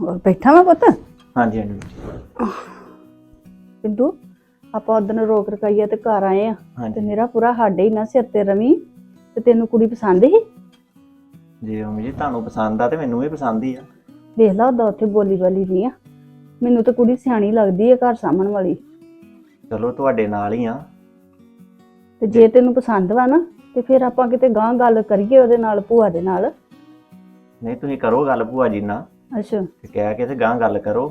ਹੋਰ ਬੈਠਾ ਵਾ ਪੁੱਤ? ਹਾਂਜੀ ਹਾਂਜੀ। ਪਿੰਦੂ ਆਪਾਂ ਉਦੋਂ ਰੋਕ ਰਕਾਈਆ ਤੇ ਘਰ ਆਏ ਆ। ਤੇ ਹਾਂਜੀ ਮੇਰਾ ਪੂਰਾ ਸਾਡੇ ਹੀ ਨਾ ਸਿਰ ਤੇ ਰਵੀ ਤੇ ਤੈਨੂੰ ਕੁੜੀ ਪਸੰਦ ਹੀ ਜੀ ਮੰਮੀ ਜੀ ਤੁਹਾਨੂੰ ਪਸੰਦ ਆ ਤੇ ਮੈਨੂੰ ਵੀ ਪਸੰਦ ਹੀ ਆ। ਵੇਖ ਲਾ ਉਹਦਾ ਉੱਥੇ ਬੋਲੀ ਬਾਲੀ ਨਹੀਂ ਆ। ਮੈਨੂੰ ਤਾਂ ਕੁੜੀ ਸਿਆਣੀ ਲੱਗਦੀ ਹੈ ਘਰ ਸਾਂਭਣ ਵਾਲੀ। ਚਲੋ ਤੁਹਾਡੇ ਨਾਲ ਹੀ ਆ। ਤੇ ਜੇ ਤੈਨੂੰ ਪਸੰਦ ਵਾ ਨਾ ਤੇ ਫਿਰ ਆਪਾਂ ਕਿਤੇ ਗਾਂ ਗੱਲ ਕਰੀਏ ਉਹਦੇ ਨਾਲ ਭੂਆ ਦੇ ਨਾਲ। ਨਹੀਂ ਤੁਸੀਂ ਕਰੋ ਗੱਲ ਭੂਆ ਜੀ ਨਾਲ। ਅੱਛਾ। ਤੇ ਕਹਿ ਕੇ ਤੇ ਗਾਂ ਗੱਲ ਕਰੋ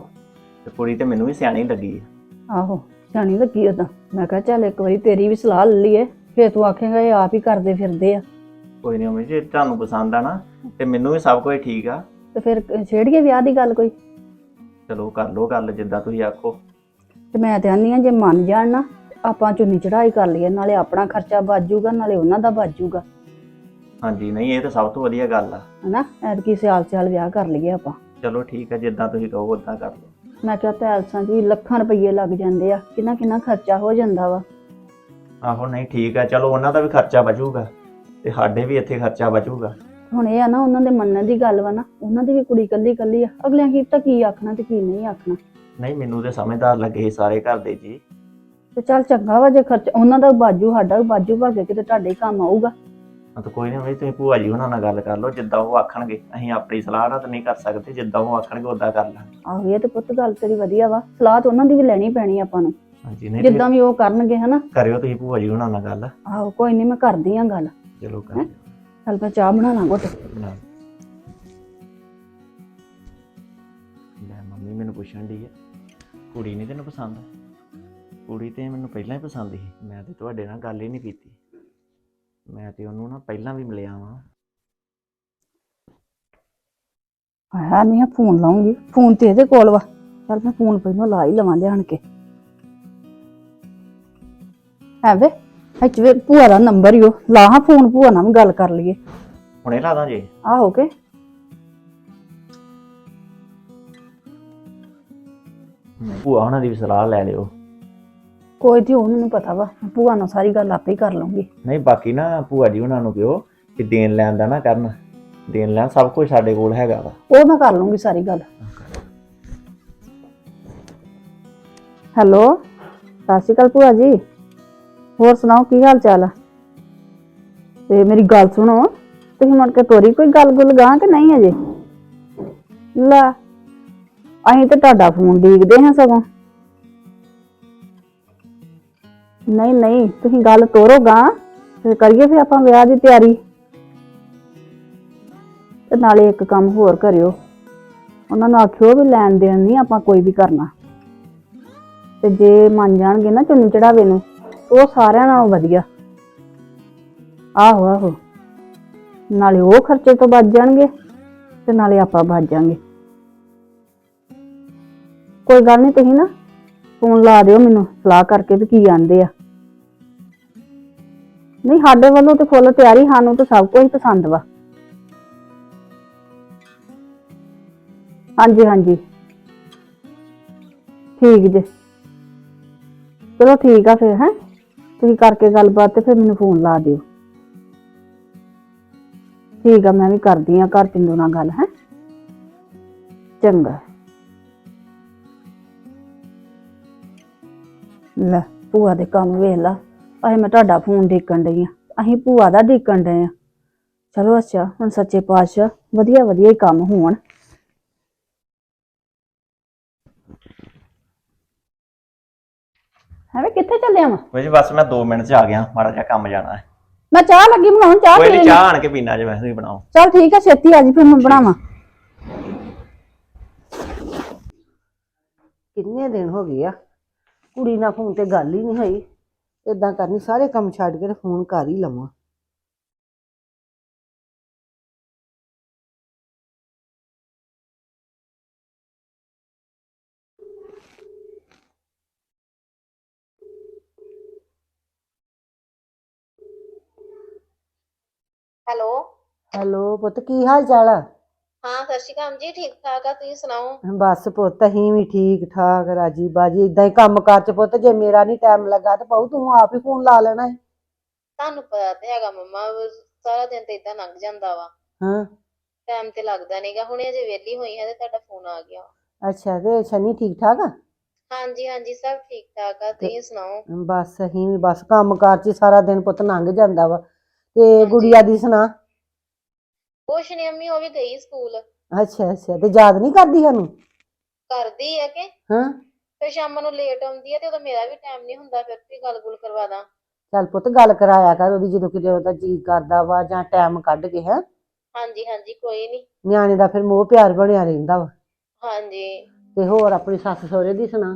ਤੇ ਕੁੜੀ ਤੇ ਮੈਨੂੰ ਵੀ ਸਿਆਣੀ ਲੱਗੀ ਆ। ਆਹੋ ਸਿਆਣੀ ਲੱਗੀ ਉਹਦਾ ਮੈਂ ਕਿਹਾ ਚੱਲ ਇੱਕ ਵਾਰੀ ਤੇਰੀ ਵੀ ਸਲਾਹ ਲੈ ਲਈਏ ਫੇਰ ਤੂੰ ਆਖੇਂਗਾ ਇਹ ਆਪ ਹੀ ਕਰਦੇ ਫਿਰਦੇ ਆ। ਕੋਈ ਨਹੀਂ ਮੰਮੀ ਜੀ ਜੇ ਤੁਹਾਨੂੰ ਪਸੰਦ ਆ ਨਾ ਤੇ ਮੈਨੂੰ ਵੀ ਸਭ ਕੁਝ ਠੀਕ ਆ। ਤੇ ਫਿਰ ਛੇੜੀਏ ਵਿਆਹ ਦੀ ਗੱਲ ਕੋਈ? ਚਲੋ ਕਰ ਲਓ ਗੱਲ ਜਿੱਦਾਂ ਤੁਸੀਂ ਆਖੋ। ਤੇ ਮੈਂ ਤੇ ਆਨੀ ਆ ਜੇ ਮੰਨ ਜਾਣ ਨਾ ਤੇ ਆਪਾਂ ਚੁੰਨੀ ਚੜਾਈ ਕਰ ਲਈਏ ਨਾਲੇ ਆਪਣਾ ਖਰਚਾ ਬਾਜੂਗਾ ਨਾਲੇ ਉਹਨਾਂ ਦਾ ਬਾਜੂਗਾ ਹਾਂਜੀ ਨਹੀਂ ਇਹ ਤਾਂ ਸਭ ਤੋਂ ਵਧੀਆ ਗੱਲ ਆ। ਹਨਾ ਐਤਕੀ ਸਿਆਲ ਸਿਆਲ ਵਿਆਹ ਕਰ ਲਈਏ ਆਪਾਂ। ਚਲੋ ਠੀਕ ਆ ਜਿੱਦਾਂ ਤੁਸੀਂ ਕਹੋ ਉਦਾਂ ਕਰ ਲਓ। ਮੈਂ ਕਿਹਾ ਪੈਲਸਾਂ 'ਚ ਵੀ ਲੱਖਾਂ ਰੁਪਏ ਲੱਗ ਜਾਂਦੇ ਆ ਕਿੰਨਾ ਕਿੰਨਾ ਖਰਚਾ ਹੋ ਜਾਂਦਾ ਵਾ? ਆਹੋ ਨਹੀਂ ਠੀਕ ਆ ਚਲੋ ਉਹਨਾਂ ਦਾ ਵੀ ਖਰਚਾ ਬਚੂਗਾ ਤੇ ਸਾਡੇ ਵੀ ਇੱਥੇ ਖਰਚਾ ਬਚੂਗਾ। ਹੁਣ ਇਹ ਆ ਨਾ ਉਹਨਾਂ ਦੇ ਮੰਨਣ ਦੀ ਗੱਲ ਵਾ ਨਾ ਉਹਨਾਂ ਦੀ ਵੀ ਕੁੜੀ ਕੱਲੀ ਕੱਲੀ ਆ ਅਗਲਿਆਂ ਕੀ ਤਾਂ ਕੀ ਆਖਣਾ ਤੇ ਕੀ ਨਹੀਂ ਆਖਣਾ। ਨਹੀਂ ਮੈਨੂੰ ਤੇ ਸਮਝਦਾਰ ਲੱਗੇ ਸਾਰੇ ਘਰ ਦੇ ਜੀ। ਤੇ ਚੱਲ ਚੰਗਾ ਵਾ ਜੇ ਖਰਚ ਉਹਨਾਂ ਦਾ ਬਾਜੂ ਸਾਡਾ ਵੀ ਬਾਜੂ ਭਾਗੇ ਕਿਤੇ ਤੁਹਾਡੇ ਹੀ ਕੰਮ ਆਊਗਾ। ਹਾਂ ਤਾਂ ਕੋਈ ਨਹੀਂ ਤੁਸੀਂ ਭੂਆ ਜੀ ਉਹਨਾਂ ਨਾਲ ਗੱਲ ਕਰ ਲਓ ਜਿੱਦਾਂ ਉਹ ਆਖਣਗੇ ਅਸੀਂ ਆਪਣੀ ਸਲਾਹ ਨਾਲ ਤਾਂ ਨਹੀਂ ਕਰ ਸਕਦੇ ਜਿੱਦਾਂ ਉਹ ਆਖਣਗੇ ਉਦਾਂ ਕਰ ਲਾਂਗੇ। ਆਹੋ ਇਹ ਤੇ ਪੁੱਤ ਗੱਲ ਤੇਰੀ ਵਧੀਆ ਵਾ ਸਲਾਹ ਤਾਂ ਉਹਨਾਂ ਦੀ ਵੀ ਲੈਣੀ ਪੈਣੀ ਆਪਾਂ ਨੂੰ। ਹਾਂਜੀ ਨਹੀਂ ਜਿੱਦਾਂ ਵੀ ਉਹ ਕਰਨਗੇ ਹਨਾ? ਕਰਿਓ ਤੁਸੀਂ ਭੂਆ ਜੀ ਉਹਨਾਂ ਨਾਲ ਗੱਲ। ਆਹੋ ਕੋਈ ਨਹੀਂ ਮੈਂ ਕਰਦੀ ਆ ਗੱਲ। ਚਲੋ ਕਰ ਚੱਲ ਮੈਂ ਚਾਹ ਬਣਾ ਲਾਂ ਘੁੱਟ। ਲੈ ਮੰਮੀ ਮੈਨੂੰ ਪੁੱਛਣ ਦੀ ਹੈ ਕੁੜੀ ਨਹੀਂ ਤੈਨੂੰ ਪਸੰਦ? ਕੁੜੀ ਤੇ ਮੈਨੂੰ ਪਹਿਲਾਂ ਹੀ ਪਸੰਦ ਸੀ ਮੈਂ ਤੇ ਤੁਹਾਡੇ ਨਾਲ ਗੱਲ ਹੀ ਨਹੀਂ ਕੀਤੀ। ਮੈਂ ਤੇ ਉਹਨੂੰ ਨਾ ਪਹਿਲਾਂ ਵੀ ਮਿਲਿਆ ਵਾਂ। ਆਇਆ ਨਹੀਂ ਆ ਫੋਨ ਲਾਉਂਗੀ। ਫੋਨ ਤੇ ਇਹਦੇ ਕੋਲ ਵਾ। ਚੱਲ ਮੈਂ ਫੋਨ ਪਹਿਲਾਂ ਲਾ ਹੀ ਲਵਾਂ ਲਿਆਣ ਕੇ। ਹੈ ਵੇ ਵਿੱਚ ਵੇ ਭੂਆ ਦਾ ਨੰਬਰ ਹੀ ਉਹ। ਲਾ ਹਾਂ ਫੋਨ ਭੂਆ ਨਾਲ ਵੀ ਗੱਲ ਕਰ ਲਈਏ। ਹੁਣੇ ਲਾ ਦਾਂ ਜੇ ਆਹੋ ਕੇ। ਭੂਆ ਉਹਨਾਂ ਦੀ ਵੀ ਸਲਾਹ ਲੈ ਲਿਓ। ਕੋਈ ਤੇ ਉਹ ਮੈਨੂੰ ਪਤਾ ਵਾ। ਭੂਆ ਨਾਲ ਸਾਰੀ ਗੱਲ ਆਪੇ ਹੀ ਕਰ ਲਵਾਂਗੀ ਨਹੀਂ ਬਾਕੀ ਨਾ ਭੂਆ ਜੀ ਉਹਨਾਂ ਨੂੰ ਕਿਹੋ ਕਿ ਦੇਣ ਲੈਣ ਦਾ ਨਾ ਕਰਨ। ਦੇਣ ਲੈਣ ਸਭ ਕੁਝ ਸਾਡੇ ਕੋਲ ਹੈਗਾ ਵਾ। ਉਹ ਮੈਂ ਕਰ ਲਵਾਂਗੀ ਸਾਰੀ ਗੱਲ। ਹੈਲੋ ਸਤਿ ਸ਼੍ਰੀ ਅਕਾਲ ਭੂਆ ਜੀ। ਹੋਰ ਸੁਣਾਓ ਕੀ ਹਾਲ ਚਾਲ ਆ? ਤੇ ਮੇਰੀ ਗੱਲ ਸੁਣੋ ਤੁਸੀਂ ਮੁੜ ਕੇ ਤੋਰੀ ਕੋਈ ਗੱਲ ਗੁੱਲ ਗਾਂ ਕਿ ਨਹੀਂ ਅਜੇ? ਲੈ ਅਸੀਂ ਤੇ ਤੁਹਾਡਾ ਫੋਨ ਦੇਖਦੇ ਹਾਂ ਸਗੋਂ। ਨਹੀਂ ਨਹੀਂ, ਤੁਸੀਂ ਗੱਲ ਤੋਰੋ ਗਾਂ ਫਿਰ ਕਰੀਏ ਫਿਰ ਆਪਾਂ ਵਿਆਹ ਦੀ ਤਿਆਰੀ। ਤੇ ਨਾਲੇ ਇੱਕ ਕੰਮ ਹੋਰ ਕਰਿਓ। ਉਹਨਾਂ ਨੂੰ ਆਖਿਓ ਵੀ ਲੈਣ ਦੇਣ ਨਹੀਂ ਆਪਾਂ ਕੋਈ ਵੀ ਕਰਨਾ। ਤੇ ਜੇ ਮੰਨ ਜਾਣਗੇ ਨਾ ਚੁੰਨੀ ਚੜਾਵੇ ਨੂੰ ਉਹ ਸਾਰਿਆਂ ਨਾਲੋਂ ਵਧੀਆ। ਆਹੋ ਆਹੋ। ਨਾਲੇ ਉਹ ਖਰਚੇ ਤੋਂ ਬਚ ਜਾਣਗੇ, ਤੇ ਨਾਲੇ ਆਪਾਂ ਬਚ ਜਾਾਂਗੇ। ਕੋਈ ਗੱਲ ਨਹੀਂ, ਤੁਸੀਂ ਨਾ ਫੋਨ ਲਾ ਦਿਓ ਮੈਨੂੰ, ਸਲਾਹ ਕਰਕੇ ਵੀ ਕੀ ਆਂਦੇ ਆ। ਨਹੀਂ, ਸਾਡੇ ਵੱਲੋਂ ਤੇ ਫੁੱਲ ਤਿਆਰੀ ਸਾਨੂੰ ਤਾਂ ਸਭ ਕੁਝ ਪਸੰਦ ਵਾ। ਹਾਂਜੀ ਹਾਂਜੀ। ਠੀਕ ਜੇ। ਚਲੋ ਠੀਕ ਆ ਫਿਰ, ਹੈ? ਤੁਸੀਂ ਕਰਕੇ ਗੱਲਬਾਤ ਤੇ ਫਿਰ ਮੈਨੂੰ ਫੋਨ ਲਾ ਦਿਓ। ਠੀਕ ਆ, ਮੈਂ ਵੀ ਕਰਦੀ ਆ ਘਰ ਪਿੰਡੋਂ ਨਾਲ ਗੱਲ, ਹੈ? ਚੰਗਾ। ਲੈ, ਭੂਆ ਦੇ ਕੰਮ ਵੇਖ ਲਾ। ਅਸੀਂ ਮੈਂ ਤੁਹਾਡਾ ਫੋਨ ਦੇਖਣ ਡਈ ਆ। ਅਸੀਂ ਭੂਆ ਦਾ ਦੇਖਣ ਡਏ ਆ। ਚਲੋ ਅੱਛਾ ਹੁਣ ਸੱਚੇ ਪਾਤਸ਼ਾਹ ਵਧੀਆ ਵਧੀਆ ਹੀ ਕੰਮ ਹੋਣ। ਹੈਵੇਂ ਕਿੱਥੇ ਚੱਲਿਆ ਵਾ? ਵੈਸੇ ਬਸ ਮੈਂ 2 ਮਿੰਟ 'ਚ ਆ ਗਿਆ ਮਾੜਾ ਜਿਹਾ ਕੰਮ ਜਾਣਾ ਹੈ। ਮੈਂ ਚਾਹ ਲੱਗੀ ਬਣਾਉਣ ਚਾਹ ਕੋਈ ਪੀ ਨਹੀਂ। ਚਾਹ ਆਣ ਕੇ ਪੀਣਾ ਜੇ ਮੈਂ ਤੁਸੀਂ ਬਣਾਓ। ਚੱਲ ਠੀਕ ਹੈ ਛੇਤੀ ਆ ਜੀ ਫਿਰ ਮੈਂ ਬਣਾਵਾਂ। ਕਿੰਨੇ ਦਿਨ ਹੋ ਗਏ ਆ? ਕੁੜੀ ਨਾਲ ਫੋਨ ਤੇ ਗੱਲ ਹੀ ਨਹੀਂ ਹੋਈ। ਇਦਾਂ ਕਰਨੀ ਸਾਰੇ ਕੰਮ ਛੱਡ ਕੇ ਤੇ ਫੋਨ ਕਰ ਹੀ ਲਵਾਂ। ਹੈਲੋ? ਹੈਲੋ ਪੁੱਤ ਕੀ ਹਾਲ ਚਾਲ ਆ? ਹਾਂ ਸਤਿ ਸ਼੍ਰੀ ਅਕਾਲ ਜੀ ਠੀਕ ਠਾਕ ਆ ਤੁਸੀਂ ਸੁਣਾਓ? ਬਸ ਪੁੱਤ ਅਸੀਂ ਵੀ ਠੀਕ ਠਾਕ ਰਾਜੀ ਬਾਜੀ ਇਦਾਂ ਹੀ ਕੰਮ ਕਾਰ ਚ ਪੁੱਤ ਜੇ ਮੇਰਾ ਨਹੀਂ ਟਾਈਮ ਲੱਗਾ ਤੇ ਪਾਉ ਤੂੰ ਆਪ ਹੀ ਫੋਨ ਲਾ ਲੈਣਾ ਹੈ ਤੁਹਾਨੂੰ ਪਤਾ ਤੇ ਹੈਗਾ ਮੰਮਾ ਸਾਰਾ ਦਿਨ ਤੇ ਇਦਾਂ ਲੰਘ ਜਾਂਦਾ ਵਾ। ਹਾਂ। ਟਾਈਮ ਤੇ ਲੱਗਦਾ ਨਹੀਂਗਾ ਹੁਣੇ ਅਜੇ ਵਿਹਲੀ ਹੋਈ ਆ ਤੇ ਤੁਹਾਡਾ ਫੋਨ ਆ ਗਿਆ। ਅੱਛਾ ਤੇ ਸ਼ਨੀ ਠੀਕ ਠਾਕ ਆ? ਹਾਂਜੀ ਹਾਂਜੀ ਸਭ ਠੀਕ ਠਾਕ ਆ ਤੁਸੀਂ ਸੁਣਾਓ? ਬਸ ਅਸੀਂ ਵੀ ਬਸ ਕੰਮ ਕਾਰ ਚ ਹੀ ਸਾਰਾ ਦਿਨ ਪੁੱਤ ਲੰਘ ਜਾਂਦਾ ਵਾ। ਤੇ ਗੁੜੀਆ ਦੀ ਸੁਣਾ। ਕੁਛ ਨੀ ਅੰਮੀ ਉਹ ਵੀ ਗਈ ਸਕੂਲ। ਅੱਛਾ ਅੱਛਾ ਤੇ ਯਾਦ ਨਹੀਂ ਕਰਦੀ ਸਾਨੂੰ? ਕਰਦੀ ਆ ਕਿ? ਹਾਂ। ਫਿਰ ਸ਼ਾਮ ਨੂੰ ਲੇਟ ਆਉਂਦੀ ਆ ਤੇ ਉਦੋਂ ਮੇਰਾ ਵੀ ਟਾਈਮ ਨਹੀਂ ਹੁੰਦਾ ਫਿਰ ਵੀ ਗੱਲ ਗੁੱਲ ਕਰਵਾ ਦਾਂ। ਚੱਲ ਪੁੱਤ ਗੱਲ ਕਰਾਇਆ ਕਰ ਉਹਦੀ ਜਦੋਂ ਕਿਤੇ ਉਹਦਾ ਜੀ ਕਰਦਾ ਵਾ ਜਾਂ ਟਾਈਮ ਕੱਢ ਕੇ ਹੈ? ਹਾਂਜੀ ਹਾਂਜੀ ਕੋਈ ਨਹੀਂ ਨਿਆਣੇ ਦਾ ਫਿਰ ਮੋਹ ਪਿਆਰ ਬਣਿਆ ਰਹਿੰਦਾ ਵਾ। ਹਾਂਜੀ। ਤੇ ਹੋਰ ਆਪਣੀ ਸੱਸ ਸਹੁਰੇ ਦੀ ਸੁਣਾ?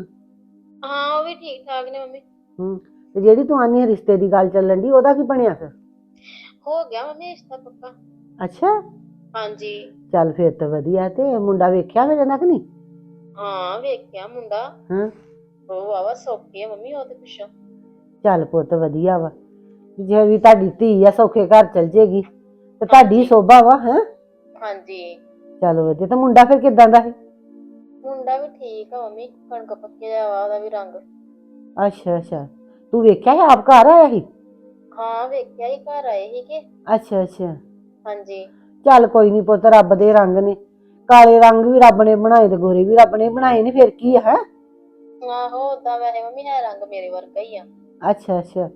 ਹਾਂ ਉਹ ਵੀ ਠੀਕ ਠਾਕ ਨੇ ਮੰਮੀ। ਹੂੰ ਤੇ ਜਿਹੜੀ ਤੂੰ ਆਨੀ ਰਿਸ਼ਤੇ ਦੀ ਗੱਲ ਚੱਲਣ ਦੀ ਉਹਦਾ ਕੀ ਬਣਿਆ ਫਿਰ? ਹੋ ਗਿਆ ਮੰਮੀ ਰਿਸ਼ਤਾ ਪੱਕਾ। ਅੱਛਾ? ਹਾਂਜੀ। ਚੱਲ ਫਿਰ ਤਾਂ ਵਧੀਆ ਤੇ ਮੁੰਡਾ ਵੇਖਿਆ ਫਿਰ ਇਹਨਾਂ ਕਿ ਨਹੀਂ ਹਾਂ ਵੇਖਿਆ ਮੁੰਡਾ। ਹਾਂ। ਉਹ ਵਾਵਾ ਸੌਖੀ ਆ ਮੰਮੀ ਉਹ ਤੇ ਪੁੱਛੋ। ਚੱਲ ਪੁੱਤ ਵਧੀਆ ਵਾ। ਜੇ ਵੀ ਤੁਹਾਡੀ ਧੀ ਆ ਸੌਖੇ ਘਰ ਚਲ ਜੇਗੀ। ਤੇ ਤੁਹਾਡੀ ਸੋਭਾ ਵਾ ਹੈ? ਹਾਂਜੀ। ਚੱਲ ਵਧੀਆ ਤੇ ਮੁੰਡਾ ਫਿਰ ਕਿਦਾਂ ਦਾ ਹੈ ਮੁੰਡਾ ਵੀ ਠੀਕ ਆ ਮੰਮੀ ਕਣਕ ਪੱਕੇ ਦਾ ਵਾ ਉਹਦਾ ਵੀ ਰੰਗ। ਅੱਛਾ ਅੱਛਾ। ਤੂੰ ਵੇਖਿਆ ਹੈ ਆਪ ਘਰ ਆਇਆ ਸੀ? ਹਾਂ ਵੇਖਿਆ ਹੀ ਘਰ ਆਏ ਸੀ ਕਿ ਅੱਛਾ ਅੱਛਾ। ਹਾਂਜੀ। ਚੱਲ ਕੋਈ ਨਹੀਂ ਪੁੱਤ ਰੱਬ ਦੇ ਰੰਗ ਨੇ। ਕਾਲੇ ਰੰਗ ਵੀ ਰੱਬ ਨੇ ਬਣਾਏ ਤੇ ਗੋਰੇ ਵੀ ਰੱਬ ਨੇ ਬਣਾਏ ਨੇ ਫਿਰ ਕੀ ਹੈ? ਆਹੋ ਓਦਾਂ ਵੈਸੇ ਮੰਮੀ ਹੈ ਰੰਗ ਮੇਰੇ ਵਰਗਾ ਹੀ ਆ। ਅੱਛਾ ਅੱਛਾ।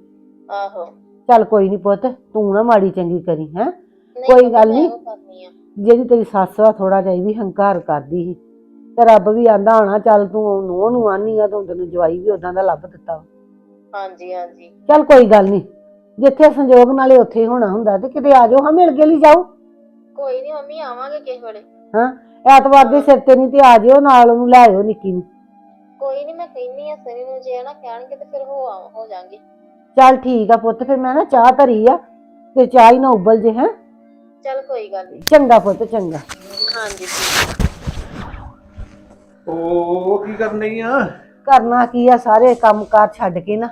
ਆਹੋ। ਚੱਲ ਕੋਈ ਨਹੀਂ ਪੁੱਤ ਤੂੰ ਨਾ ਮਾੜੀ ਚੰਗੀ ਕਰੀ ਹੈ? ਨਹੀਂ ਕੋਈ ਗੱਲ ਮੈਂ ਨੀ। ਉਹ ਕਰਨੀ ਆ। ਜਿਹੜੀ ਤੇਰੀ ਸੱਸ ਵਾ ਥੋੜਾ ਜਿਹਾ ਇਹ ਵੀ ਹੰਕਾਰ ਕਰਦੀ ਸੀ। ਤੇ ਰੱਬ ਵੀ ਆਂਦਾ ਹੋਣਾ ਚੱਲ ਤੂੰ ਨੂੰਹ ਨੂੰ ਆਨੀ ਆ ਤੂੰ ਤੈਨੂੰ ਜਵਾਈ ਵੀ ਉਦਾਂ ਦਾ ਲੱਭ ਦਿੱਤਾ। ਹਾਂਜੀ ਹਾਂਜੀ। ਚੱਲ ਕੋਈ ਗੱਲ ਨਹੀਂ ਜਿੱਥੇ ਸੰਜੋਗ ਨਾਲੇ ਉੱਥੇ ਹੀ ਹੋਣਾ ਹੁੰਦਾ ਤੇ ਕਿਤੇ ਆ ਜਾਓ ਹਾਂ ਮਿਲ ਕੇ ਲਈ ਜਾਓ। ਕੋਈ ਨਹੀਂ ਮੰਮੀ ਆਵਾਂਗੇ ਕਿਸੇ ਵੇਲੇ। ਹਾਂ ਐਤਵਾਰ ਦੇ ਸਿਰ ਤੇ ਨਹੀਂ ਤੇ ਆ ਜਿਓ ਨਾਲ ਉਹਨੂੰ ਲੈ ਆਇਓ ਨਿੱਕੀ ਨੂੰ। ਕੋਈ ਨਹੀਂ ਮੈਂ ਕਹਿੰਨੀ ਆ ਸਨੀ ਨੂੰ ਜੇ ਨਾ ਕਹਿਣਗੇ ਤੇ ਫਿਰ ਹੋ ਆਵਾਂ ਹੋ ਜਾਾਂਗੇ। ਚੱਲ ਠੀਕ ਆ ਪੁੱਤ ਫਿਰ ਮੈਂ ਨਾ ਚਾਹ ਧਰੀ ਆ ਤੇ ਚਾਹ ਹੀ ਨਾ ਉਬਲ ਜੇ ਹੈ। ਚੱਲ ਕੋਈ ਗੱਲ ਨਹੀਂ ਚੰਗਾ ਪੁੱਤ ਚੰਗਾ। ਹਾਂਜੀ। ਠੀਕ ਉਹ ਕੀ ਕਰਨ ਆ? ਕਰਨਾ ਕੀ ਆ ਸਾਰੇ ਕੰਮਕਾਰ ਛੱਡ ਕੇ ਨਾ।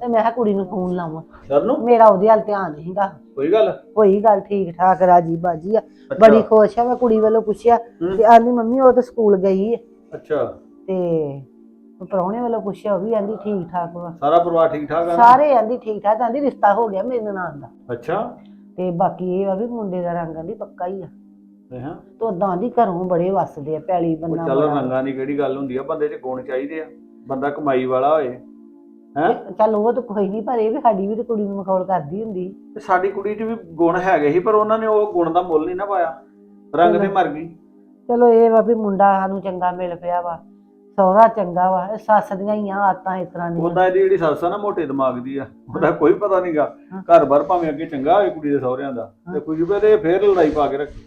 ਤੇ ਮੈਂ ਕਿਹਾ ਕੁੜੀ ਨੂੰ ਫੋਨ ਲਾਵਾਂ। ਸਰ ਨੂੰ। ਮੇਰਾ ਉਹਦੇ ਹਾਲ ਧਿਆਨ ਨਹੀਂਗਾ ਕੋਈ ਗੱਲ? ਹੋਈ ਗੱਲ ਠੀਕ ਠਾਕ ਰਾਜੀ ਬਾਜੀ ਆ। ਬੜੀ ਖੁਸ਼ ਆ ਮੈਂ ਕੁੜੀ ਵੱਲੋਂ ਪੁੱਛਿਆ। ਤੇ ਆਂਦੀ ਮੰਮੀ ਉਹ ਤਾਂ ਸਕੂਲ ਗਈ ਹੈ ਅੱਛਾ। ਤੇ ਪ੍ਰਾਹੁਣੇ ਵੱਲੋਂ ਪੁੱਛਿਆ ਉਹ ਵੀ ਆਂਦੀ ਠੀਕ ਠਾਕ ਵਾ। ਸਾਰਾ ਪਰਿਵਾਰ ਠੀਕ ਠਾਕ ਆ ਸਾਰੇ ਆਂਦੀ ਠੀਕ ਠਾਕ ਆਂਦੀ ਰਿਸ਼ਤਾ ਹੋ ਗਿਆ ਮੇਰੇ ਨਨਾਣ ਦਾ। ਅੱਛਾ। ਤੇ ਬਾਕੀ ਇਹ ਆ ਵੀ ਮੁੰਡੇ ਦਾ ਰੰਗ ਆਂਦੀ ਪੱਕਾ ਹੀ ਆ। ਹਾਂ। ਤੇ ਉਦਾਂ ਦੀ ਘਰੋਂ ਬੜੇ ਵਸਦੇ ਆ ਪੈਲੀ ਉਹ ਬੰਨਾ ਚੱਲ ਬੜਾ। ਰੰਗਾਂ ਦੀ ਕਿਹੜੀ ਗੱਲ ਹੁੰਦੀ ਆ ਬੰਦੇ 'ਚ ਗੁਣ ਚਾਹੀਦੇ ਆ। ਬੰਦਾ ਕਮਾਈ ਵਾਲਾ ਹੋਏ ਹੈ? ਚੱਲ ਉਹ ਤਾਂ ਕੋਈ ਨਹੀਂ ਪਰ ਇਹ ਵੀ ਸਾਡੀ ਵੀ ਤੇ ਕੁੜੀ ਨੂੰ ਮਖੌਲ ਕਰਦੀ ਹੁੰਦੀ। ਤੇ ਸਾਡੀ ਕੁੜੀ 'ਚ ਵੀ ਗੁਣ ਹੈਗੇ ਸੀ ਪਰ ਉਹਨਾਂ ਨੇ ਉਹ ਗੁਣ ਦਾ ਮੁੱਲ ਨਹੀਂ ਨਾ ਪਾਇਆ। ਰੰਗ ਤੇ ਮਰ ਗਈ। ਚਲੋ ਇਹ ਵਾ ਵੀ ਮੁੰਡਾ ਸਾਨੂੰ ਚੰਗਾ ਮਿਲ ਪਿਆ ਵਾ ਸਹੁਰਾ ਚੰਗਾ ਵਾ ਇਹ ਸੱਸ ਦੀਆਂ ਹੀ ਆ ਆਤਾਂ ਇਸ ਤਰ੍ਹਾਂ ਦੀਆਂ। ਉਹਦਾ ਇਹਦੀ ਜਿਹੜੀ ਸੱਸ ਆ ਨਾ ਮੋਟੇ ਦਿਮਾਗ ਦੀ ਆ ਉਹਦਾ ਕੋਈ ਪਤਾ ਨਹੀਂਗਾ ਘਰ-ਬਾਰ ਭਾਵੇਂ ਅੱਗੇ ਚੰਗਾ ਹੋਵੇ ਕੁੜੀ ਦੇ ਸਹੁਰਿਆਂ ਦਾ ਤੇ ਕੁਝ ਵੇਲੇ ਫੇਰ ਲੜਾਈ ਪਾ ਕੇ ਰੱਖੀ।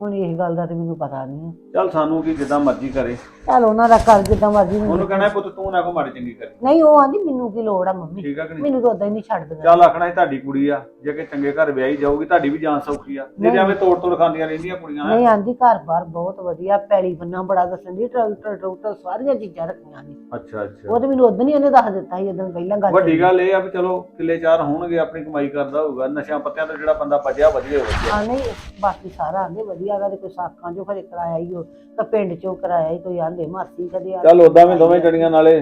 ਹੁਣ ਇਸ ਗੱਲ ਦਾ ਤੇ ਮੈਨੂੰ ਪਤਾ ਨਹੀਂ ਚੱਲ ਸਾਨੂੰ ਕੀ ਜਿੱਦਾਂ ਮਰਜ਼ੀ ਕਰੇ। ਚੱਲ ਉਹਨਾਂ ਦਾ ਕਰ ਜਿੱਦਾਂ ਮਰਜ਼ੀ ਮੈਨੂੰ- ਉਹਨੂੰ ਕਹਿਣਾ ਪੁੱਤ ਤੂੰ ਨਾ ਕੋ ਮਾੜੀ ਚੰਗੀ ਕਰੀ। ਨਹੀਂ ਉਹ ਆਂਦੀ ਮੈਨੂੰ ਕੀ ਲੋੜ ਆ ਮੰਮੀ? ਠੀਕ ਆ ਕਿ ਨਹੀਂ? ਮੈਨੂੰ ਤਾਂ ਉਦਾਂ ਹੀ ਨਹੀਂ ਛੱਡ ਦਿੰਦਾ। ਚੱਲ ਆਖਣਾ ਸੀ ਤੁਹਾਡੀ ਕੁੜੀ ਆ ਜੇ ਕਿ ਚੰਗੇ ਘਰ ਵਿਆਹੀ ਜਾਊਗੀ ਤੁਹਾਡੀ ਵੀ ਜਾਨ ਸੌਖੀ ਆ। ਨਹੀਂ। ਐਵੇਂ ਤੋੜ ਤੋੜ ਖਾਂਦੀਆਂ ਰਹਿੰਦੀਆਂ ਕੁੜੀਆਂ ਹੈਂ। ਨਹੀਂ ਆਂਦੀ ਘਰ-ਬਾਰ ਬਹੁਤ ਵਧੀਆ ਪੈਲੀ ਬੰਨਾ ਬੜਾ ਦੱਸਣ ਦੀ ਟਰੈਕਟਰ ਟਰੂਕਟਰ ਸਾਰੀਆਂ ਚੀਜ਼ਾਂ ਰੱਖੀਆਂ ਨੇ। ਅੱਛਾ ਅੱਛਾ। ਉਹ ਤੇ ਮੈਨੂੰ ਉਦੋਂ ਹੀ ਉਹਨੇ ਦੱਸ ਦਿੱਤਾ ਸੀ ਜਦੋਂ ਪਹਿਲਾਂ ਗੱਲ ਵੱਡੀ ਗੱਲ ਇਹ ਆ ਵੀ ਚਲੋ ਕਿੱਲੇ ਚਾਰ ਹੋਣਗੇ ਆਪਣੀ ਕਮਾਈ ਕਰਦਾ ਹੋਊਗਾ ਨਸ਼ਿਆਂ ਪੱਤਿਆਂ ਤੋਂ ਜਿਹੜਾ ਬੰਦਾ ਬਚਿਆ ਵਧੀਆ ਵਧੀਆ ਆ ਨਹੀਂ ਬਾਕੀ ਸਾਰਾ ਆਂਦੇ ਵਧੀਆ ਗਾ ਤੇ ਕੋਈ ਸਾਖਾਂ ਚੋਂ ਖਰੇ ਕਰਾਇਆ ਹੀ ਉਹ ਤਾਂ ਪਿੰਡ ਚੋਂ ਕਰਾਇਆ ਹੀ ਕੋਈ ਆਂਦੇ ਮਾਸੀ ਕਦੇ ਆ ਚੱਲ ਉਦਾਂ ਵੀ ਦੋਵੇਂ ਜਣੀਆਂ ਨਾਲੇ